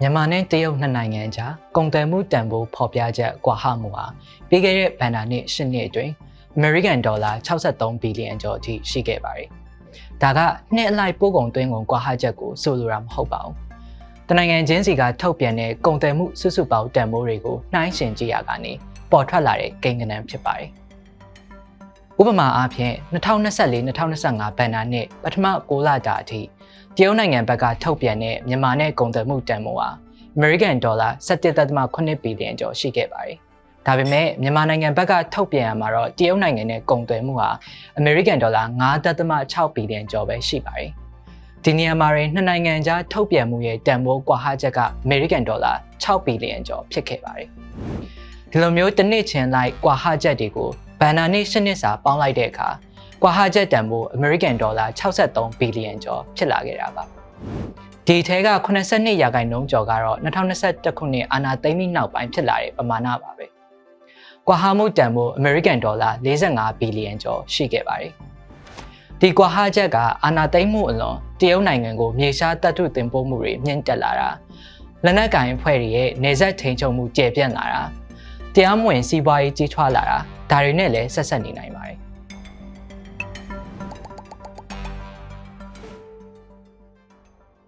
မြန်မာနဲ့တရုတ်နှစ်နိုင်ငံကြားကုန်သွယ်မှုတန်ဖိုးဖော်ပြချက်ကွာဟမှုဟာပြီးခဲ့တဲ့ဘဏ္ဍာနှစ်၈နှစ်အတွင်း American Dollar 63ဘီလီယံကျော်အထိရှိခဲ့ပါတယ်။ဒါကနှစ်အလိုက်ပို့ကုန်သွင်းကုန်ကွာဟချက်ကိုဆိုလိုတာမဟုတ်ပါဘူး။တနိုင်ငံချင်းစီကထုတ်ပြန်တဲ့ကုန်သွယ်မှုစုစုပေါင်းတန်ဖိုးတွေကိုနှိုင်းယှဉ်ကြည့်ရကနေပေါ်ထွက်လာတဲ့ကိန်းဂဏန်းဖြစ်ပါတယ်။ ဥပမာအားဖြင့်2024-2025ဘဏ္ဍာနှစ်ပထမ6လတာအထိတရုတ်နိုင်ငံဘက်ကထုတ်ပြန်တဲ့မြန်မာနဲ့ကုန်သွယ်မှုတန်ဖိုးဟာ American Dollar 17.8ဘီလီယံကျော်ရှိခဲ့ပါတယ်။ဒါပေမဲ့မြန်မာနိုင်ငံဘက်ကထုတ်ပြန်ရမှာတော့တရုတ်နိုင်ငံနဲ့ကုန်သွယ်မှုဟာ American Dollar 9.6ဘီလီယံကျော်ပဲရှိပါတယ်။ဒီနေရာမှာရင်နှစ်နိုင်ငံကြားထုတ်ပြန်မှုရဲ့တန်ဖိုးကွာဟချက်က American Dollar 6ဘီလီယံကျော်ဖြစ်ခဲ့ပါတယ်။ဒီလိုမျိုးတစ်နှစ်ချင်းလိုက်ကွာဟချက်တွေကို ဘန်နာနှစ်ရှစ်နှစ်စာပေါင်းလိုက်တဲ့အခါကွာဟချက်တန်ဖိုး American Dollar 63ဘီလီယံကျော်ဖြစ်လာခဲ့တာပါ။ဒီထဲက82ရာခိုင်နှုန်းကျော်ကတော့2021ခုနှစ်အာဏာသိမ်းပြီးနောက်ပိုင်းဖြစ်လာတဲ့ပမာဏပါပဲ။ကွာဟမှုတန်ဖိုး American Dollar 45ဘီလီယံကျော်ရှိခဲ့ပါတယ်။ဒီကွာဟချက်ကအာဏာသိမ်းမှုအလွန်တရုတ်နိုင်ငံကိုမြေရှားတပ်ထုတင်ပို့မှုတွေမြင့်တက်လာတာလက်နက်ကင်အဖွဲ့တွေရဲ့နေဆက်ထိန်ချုပ်မှုကျယ်ပြန့်လာတာတရားမဝင်စီးပွားရေးကြီးထွားလာတာ ဒါတွေနဲ့လည်းဆက်ဆက်နေနိုင်ပါတယ်